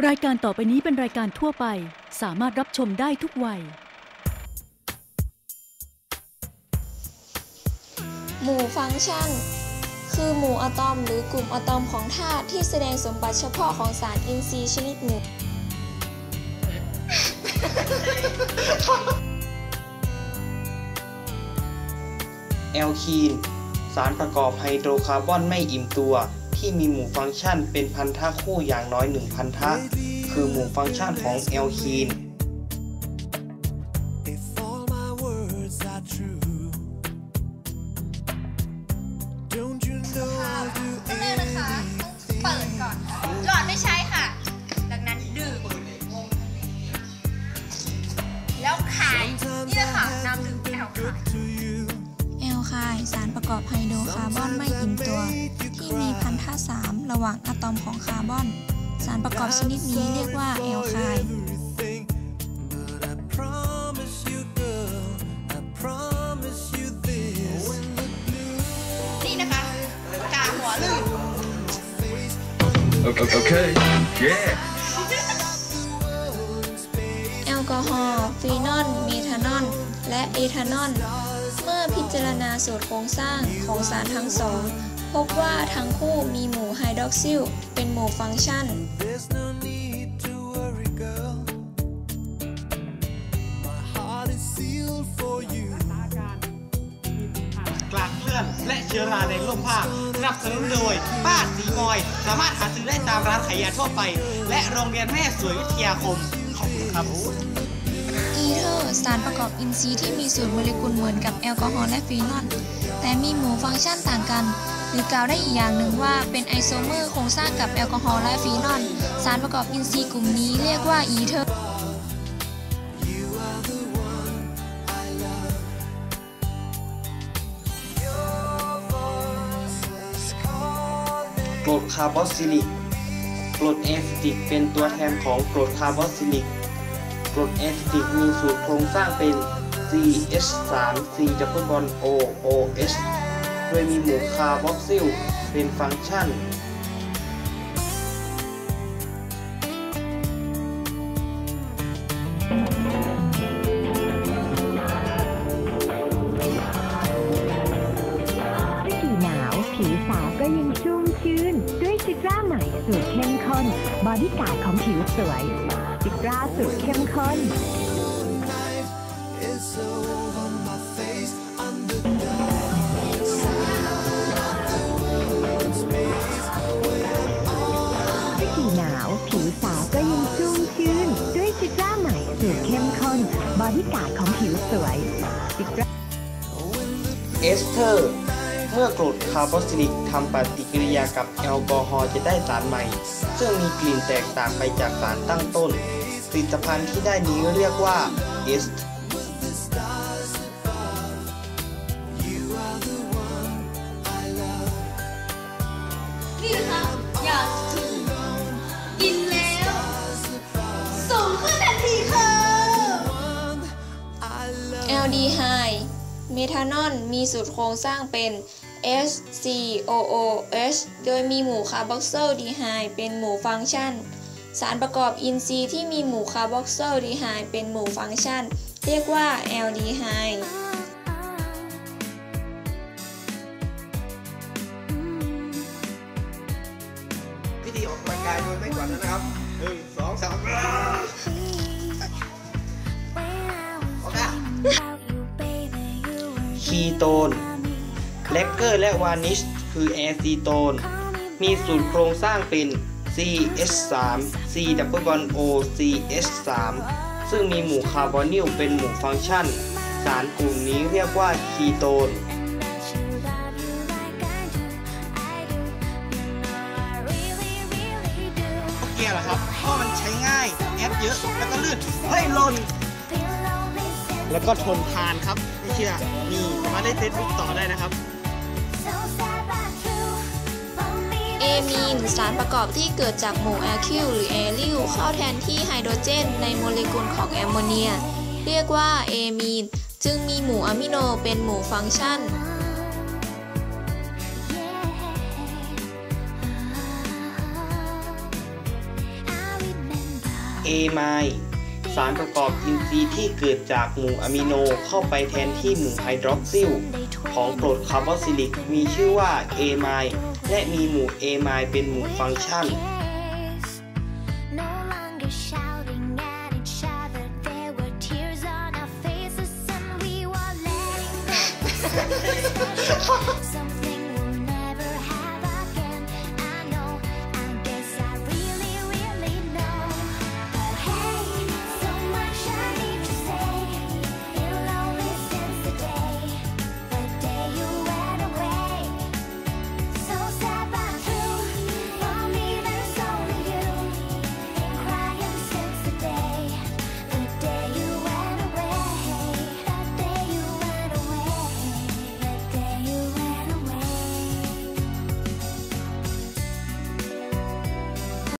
รายการต่อไปนี้เป็นรายการทั่วไป สามารถรับชมได้ทุกวัย หมู่ฟังก์ชัน คือหมู่อะตอมหรือกลุ่มอะตอมของธาตุที่แสดงสมบัติเฉพาะของสารอินทรีย์ชนิดหนึ่ง แอลคีน สารประกอบไฮโดรคาร์บอนไม่อิ่มตัว ที่มีหมู่ฟังก์ชันเป็นพันธะคู่อย่างน้อยหนึ่งพันธะคือหมู่ฟังก์ชันของแอลคีน If all my words are true, don't you know I'll do ต้องเริ่มนะคะต้องเปิดก่อนค่อดไม่ใช้ค่ะดังนั้นดื่มแล้วขายนี่ละค่ะน้ำดื่มแอลค่ะ to you? แอลคน์สารประกอบไฮโดรคาร์บอนไม่อิ่มตัว มีพันธะสามระหว่างอะตอมของคาร์บอน สารประกอบชนิดนี้เรียกว่าแอลไคน์ Everything, but I promise you, girl, I promise you this. นี่นะคะกาหัวลื่น Okay. okay. Yeah. แอลกอฮอล์ฟีนอลเมทานอลและเอทานอลเมื่อพิจารณาสูตรโครงสร้างของสารทั้งสอง พบว่าทั้งคู่มีหมู่ไฮดรอกซิลเป็นหมู่ฟังก์ชัน There's no need to worry, girl. My heart is sealed for you. กลากเลื่อนและเชื้อราในร่มผ้าสนับสนุนโดยป้าสีมอย สามารถหาซื้อได้ตามร้านขายยาทั่วไป และโรงเรียนแม่สวยวิทยาคม ขอบคุณครับอีเทอร์สารประกอบอินทรีย์ที่มีสูตรโมเลกุลเหมือนกับแอลกอฮอล์และฟีนอลแต่มีหมู่ฟังก์ชันต่างกัน หรือกล่าวได้อีกอย่างหนึ่งว่าเป็นไอโซเมอร์โครงสร้างกับแอลกอฮอล์และฟีนอลสารประกอบอินทรีย์กลุ่มนี้เรียกว่าอีเทอร์กรดคาร์บอซิลิก กรดแอซิติกเป็นตัวแทนของกรดคาร์บอซิลิก กรดแอซิติกมีสูตรโครงสร้างเป็น CH3 C ดับเบิลบอน O OH โดยมีหมู่คาร์บอกซิลเป็นฟังก์ชันฤดูหนาวผิวสาวก็ยังชุ่มชื่นด้วยซิตราใหม่สูตรเข้มข้น บอดี้การ์ดของผิวสวย ซิตราสูตรเข้มข้น ที่การ์ดของผิวสวยเอสเทอร์ เมื่อกรดคาร์บอซิลิกทำปฏิกิริยากับแอลกอฮอล์จะได้สารใหม่ ซึ่งมีกลิ่นแตกต่างไปจากสารตั้งต้น ผลิตภัณฑ์ที่ได้นี้เรียกว่าเอสเทอร์ ดีไฮเมทานอลมีสูตรโครงสร้างเป็น SCOOH โดยมีหมู่คาร์บอกซิลดีไฮเป็นหมู่ฟังก์ชัน สารประกอบอินทรีย์ที่มีหมู่คาร์บอกซิลดีไฮเป็นหมู่ฟังก์ชัน เรียกว่าแอลดีไฮด์วิธีออกกำลังกายโดยไม่กวาดนะครับหนึ่งสองสาม คีโตนเลกเกอร์และวานิชคือแอซีโตน มีสูตรโครงสร้างเป็น CH3 C ดับเบิลบอน O CH3 ซึ่งมีหมู่คาร์บอนิลเป็นหมู่ฟังก์ชัน สารกลุ่มนี้เรียกว่าคีโตนเกียร์เหรอครับเพราะมันใช้ง่าย แอปเยอะ แล้วก็ลื่นเฮ้ยหล่น แล้วก็ทนทานครับไม่เชื่อนี่มาได้เฟซบุ๊กต่อได้นะครับ เอมีนสารประกอบที่เกิดจากหมู่แอลคิลหรือแอริลเข้าแทนที่ไฮโดรเจน ในโมเลกุลของแอมโมเนีย เรียกว่าเอมีน จึงมีหมู่อะมิโนเป็นหมู่ฟังก์ชัน I เอไมล์ สารประกอบอินทรีย์ที่เกิดจากหมู่อะมิโนเข้าไปแทนที่หมู่ไฮดรอกซิลของกรดคาร์บอซิลิก มีชื่อว่าเอไมล์และมีหมู่เอไมล์เป็นหมู่ฟังก์ชัน